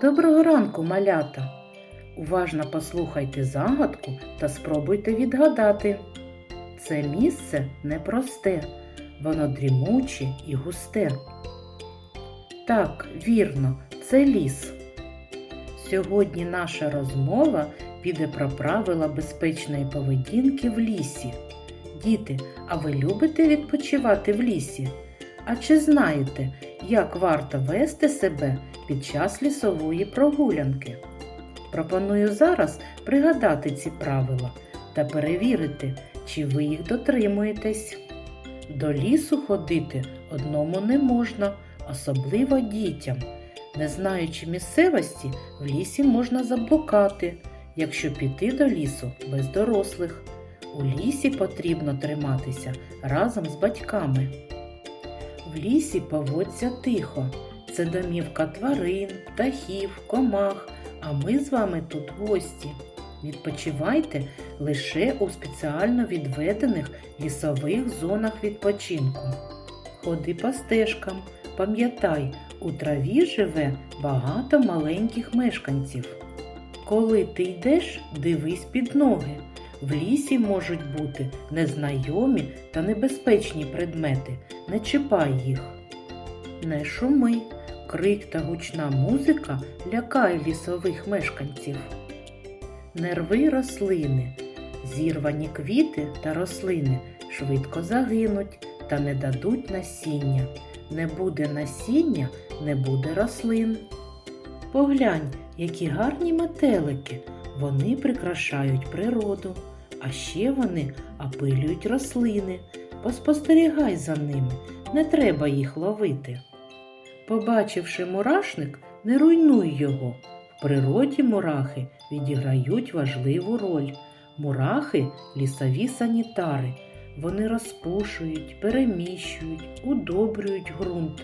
Доброго ранку, малята! Уважно послухайте загадку та спробуйте відгадати. Це місце непросте, воно дрімуче і густе. Так, вірно, це ліс. Сьогодні наша розмова піде про правила безпечної поведінки в лісі. Діти, а ви любите відпочивати в лісі? А чи знаєте, як варто вести себе під час лісової прогулянки? Пропоную зараз пригадати ці правила та перевірити, чи ви їх дотримуєтесь. До лісу ходити одному не можна, особливо дітям. Не знаючи місцевості, в лісі можна заблукати, якщо піти до лісу без дорослих. У лісі потрібно триматися разом з батьками. В лісі поводься тихо. Це домівка тварин, птахів, комах, а ми з вами тут гості. Відпочивайте лише у спеціально відведених лісових зонах відпочинку. Ходи по стежкам, пам'ятай, у траві живе багато маленьких мешканців. Коли ти йдеш, дивись під ноги. В лісі можуть бути незнайомі та небезпечні предмети. Не чіпай їх. Не шуми. Крик та гучна музика лякає лісових мешканців. Не рви рослини. Зірвані квіти та рослини швидко загинуть та не дадуть насіння. Не буде насіння, не буде рослин. Поглянь, які гарні метелики. Вони прикрашають природу, а ще вони опилюють рослини. Поспостерігай за ними, не треба їх ловити. Побачивши мурашник, не руйнуй його. В природі мурахи відіграють важливу роль. Мурахи лісові санітари. Вони розпушують, переміщують, удобрюють ґрунт,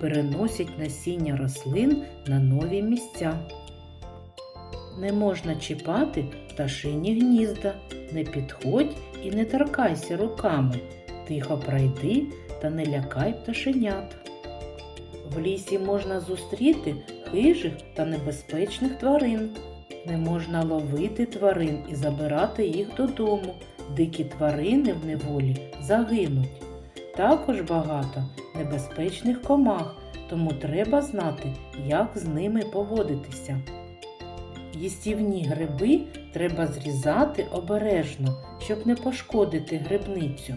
переносять насіння рослин на нові місця. Не можна чіпати пташині гнізда, не підходь і не торкайся руками. Тихо пройди та не лякай пташенят. В лісі можна зустріти хижих та небезпечних тварин. Не можна ловити тварин і забирати їх додому. Дикі тварини в неволі загинуть. Також багато небезпечних комах, тому треба знати, як з ними поводитися. Їстівні гриби треба зрізати обережно, щоб не пошкодити грибницю.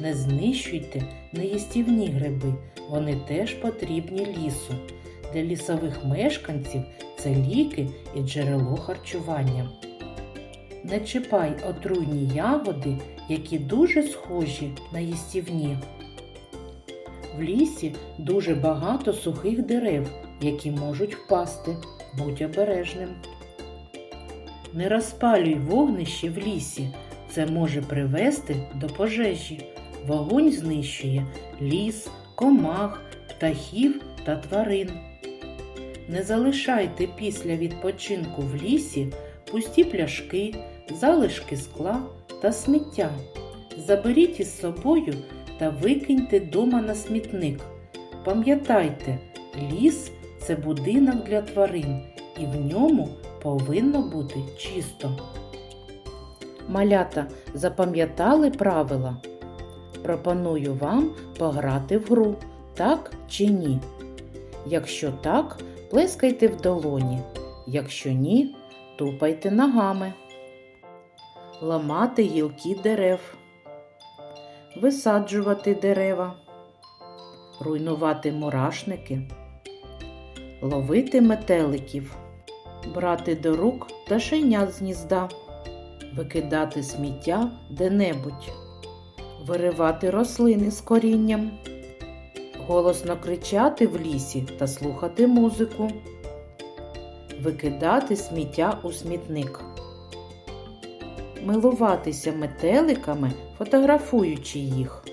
Не знищуйте неїстівні гриби, вони теж потрібні лісу. Для лісових мешканців це ліки і джерело харчування. Не чіпай отруйні ягоди, які дуже схожі на їстівні. В лісі дуже багато сухих дерев, які можуть впасти. Будь обережним. Не розпалюй вогнище в лісі. Це може привести до пожежі. Вогонь знищує ліс, комах, птахів та тварин. Не залишайте після відпочинку в лісі пусті пляшки, залишки скла та сміття. Заберіть із собою та викиньте дома на смітник. Пам'ятайте, ліс це будинок для тварин, і в ньому повинно бути чисто. Малята запам'ятали правила? Пропоную вам пограти в гру, так чи ні. Якщо так, плескайте в долоні, якщо ні, тупайте ногами. Ламати гілки дерев, висаджувати дерева, руйнувати мурашники, ловити метеликів, брати до рук пташенят з гнізда, викидати сміття де-небудь, виривати рослини з корінням, голосно кричати в лісі та слухати музику, викидати сміття у смітник, милуватися метеликами, фотографуючи їх.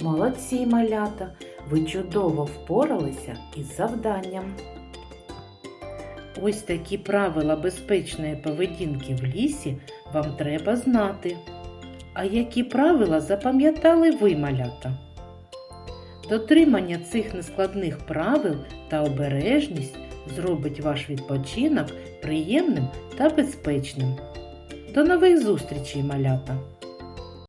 Молодці малята! Ви чудово впоралися із завданням. Ось такі правила безпечної поведінки в лісі вам треба знати. А які правила запам'ятали ви, малята? Дотримання цих нескладних правил та обережність зробить ваш відпочинок приємним та безпечним. До нових зустрічей, малята!